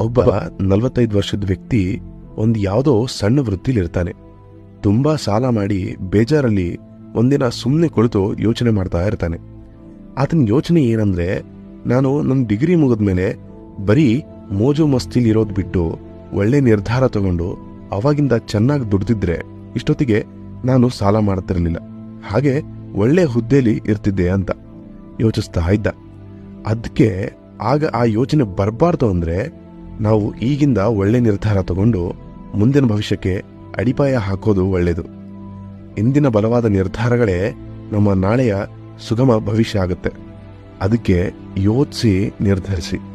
ಒಬ್ಬ ನಲವತ್ತೈದು ವರ್ಷದ ವ್ಯಕ್ತಿ ಒಂದು ಯಾವುದೋ ಸಣ್ಣ ವೃತ್ತಿಲಿರ್ತಾನೆ ತುಂಬಾ ಸಾಲ ಮಾಡಿ ಬೇಜಾರಲ್ಲಿ ಒಂದಿನ ಸುಮ್ಮನೆ ಕುಳಿತು ಯೋಚನೆ ಮಾಡ್ತಾ ಇರ್ತಾನೆ. ಆತನ ಯೋಚನೆ ಏನಂದ್ರೆ, ನಾನು ನನ್ನ ಡಿಗ್ರಿ ಮುಗಿದ್ಮೇಲೆ ಬರೀ ಮೋಜು ಮಸ್ತಿಲಿ ಇರೋದು ಬಿಟ್ಟು ಒಳ್ಳೆ ನಿರ್ಧಾರ ತಗೊಂಡು ಅವಾಗಿಂದ ಚೆನ್ನಾಗಿ ದುಡ್ದಿದ್ರೆ ಇಷ್ಟೊತ್ತಿಗೆ ನಾನು ಸಾಲ ಮಾಡ್ತಿರಲಿಲ್ಲ. ಹಾಗೆ ಒಳ್ಳೆ ಹುದ್ದೆಲಿ ಇರ್ತಿದ್ದೆ ಅಂತ ಯೋಚಿಸ್ತಾ ಇದ್ದ. ಅದಕ್ಕೆ ಆಗ ಆ ಯೋಚನೆ ಬರಬಾರ್ದು ಅಂದ್ರೆ ನಾವು ಈಗಿಂದ ಒಳ್ಳೆ ನಿರ್ಧಾರ ತಗೊಂಡು ಮುಂದಿನ ಭವಿಷ್ಯಕ್ಕೆ ಅಡಿಪಾಯ ಹಾಕೋದು ಒಳ್ಳೆಯದು. ಇಂದಿನ ಬಲವಾದ ನಿರ್ಧಾರಗಳೇ ನಮ್ಮ ನಾಳೆಯ ಸುಗಮ ಭವಿಷ್ಯ ಆಗುತ್ತೆ. ಅದಕ್ಕೆ ಯೋಚಿಸಿ ನಿರ್ಧರಿಸಿ.